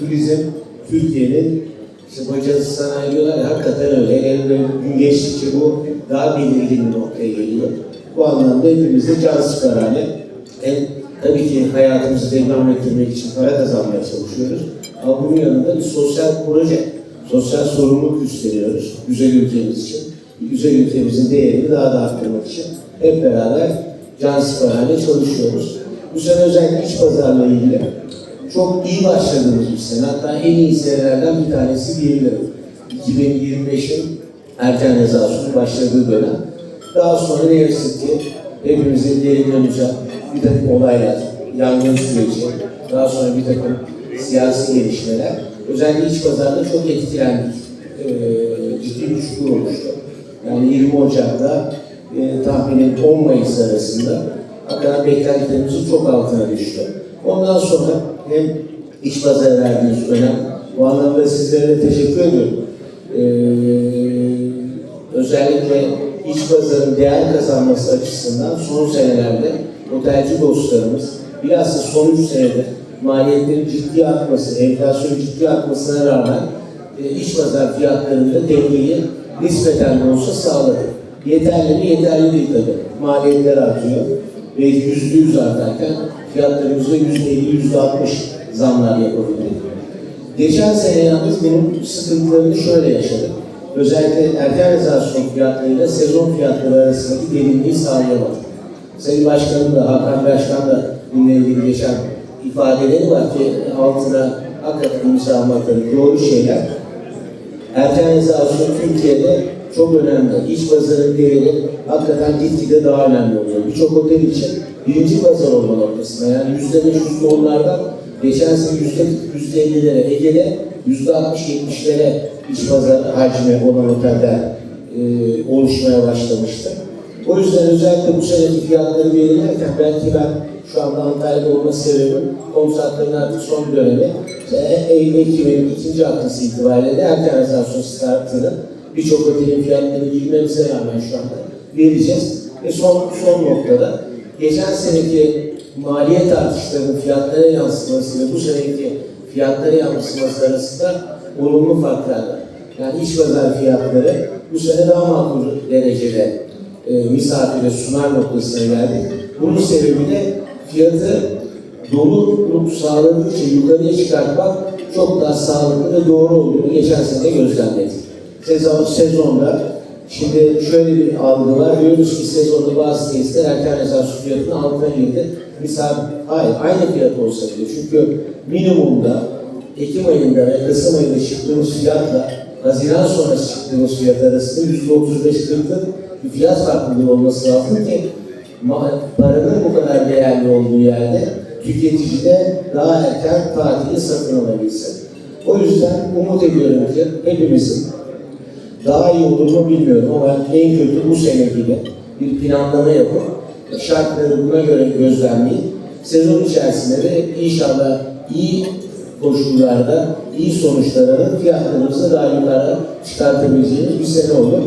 turizm Türkiye'nin işte bacası sanayi diyorlar ya hakikaten öyle. En gün geçtikçe bu daha belirgin bir noktaya geliyor. Bu anlamda hepimiz de can sıkar hale. En, tabii ki hayatımızı devam ettirmek için para kazanmaya çalışıyoruz. Ama bunun yanında bir sosyal proje, sosyal sorumluluk üstleniyoruz güzel ülkemiz için. Güzel ülkemizin değerini daha da arttırmak için hep beraber can sıkar hale çalışıyoruz. Bu sene özellikle iç pazarla ilgili çok iyi başladığımız bir sene. Hatta en iyi senelerden bir tanesi diyebilirim. 2025'in erken rezasyonu başladığı dönem. Daha sonra ne yazık ki hepimizin derinleneceği bir takım olaylar, yangın süreci, daha sonra bir takım siyasi gelişmeler. Özellikle iç pazarda çok etkilendik. Ee, ciddi bir çukur oluştu. Yani 20 Ocak'ta e, tahminin 10 Mayıs arasında hakikaten beklentilerimizin çok altına düştü. Ondan sonra hem iç pazara verdiğiniz önem, bu anlamda sizlere de teşekkür ediyorum. Ee, özellikle iç pazarın değer kazanması açısından son senelerde otelci dostlarımız bilhassa son 3 senede maliyetlerin ciddi artması, enflasyon ciddi artmasına rağmen e, iç pazar fiyatlarında dengeyi nispeten de olsa sağladı. Yeterli mi? Yeterli değil tabii. Maliyetler artıyor ve yüzde yüz artarken fiyatlarımızda yüzde elli, yüzde altmış zamlar yapabildik. Geçen sene yalnız bunun sıkıntılarını şöyle yaşadık. Özellikle erken rezervasyon fiyatlarıyla sezon fiyatları arasındaki derinliği sağlayamadık. Sayın Başkanım da, Hakan Başkan da bununla ilgili geçen ifadeleri var ki altına hakikaten imza doğru şeyler. Erken rezervasyon Türkiye'de çok önemli. İç pazarın değeri hakikaten gitgide daha önemli oluyor. Birçok otel için birinci pazar olma noktasında. Yani yüzde beş, yüzde onlardan geçen sene yüzde yüzde ellilere, Ege'de yüzde altmış yetmişlere iç pazar hacmi olan oteller e, oluşmaya başlamıştı. O yüzden özellikle bu seneki fiyatları belirlerken belki ben şu anda Antalya'da olma sebebim kontratların artık son dönemi Eylül Ekim'in ikinci haftası itibariyle de erken rezervasyon startını birçok otelin fiyatları bilmemize rağmen şu anda vereceğiz. Ve son, son noktada geçen seneki maliyet artışlarının fiyatlara yansıması ve bu seneki fiyatlara yansıması arasında olumlu farklar var. Yani iş pazar fiyatları bu sene daha makul derecede e, misafire sunar noktasına geldik. Bunun sebebi de fiyatı doluluk sağladıkça yukarıya çıkartmak çok daha sağlıklı ve doğru olduğunu geçen sene gözlemledik. Sezon, sezonda şimdi şöyle bir algı var. Diyoruz ki sezonda bazı tesisler erken rezervasyon fiyatının altına girdi. Misal hayır aynı fiyat olsa bile. Çünkü minimumda Ekim ayında ve Kasım ayında çıktığımız fiyatla Haziran sonrası çıktığımız fiyat arasında yüzde otuz beş kırklık fiyat farklılığı olması lazım ki paranın bu kadar değerli olduğu yerde tüketici de daha erken tatili satın alabilsin. O yüzden umut ediyorum ki hepimizin daha iyi olur mu bilmiyorum ama en kötü bu sene gibi bir planlama yapıp şartları buna göre gözlemleyip sezon içerisinde de inşallah iyi koşullarda iyi sonuçlara fiyatlarımızı daha yukarı çıkartabileceğimiz bir sene olur.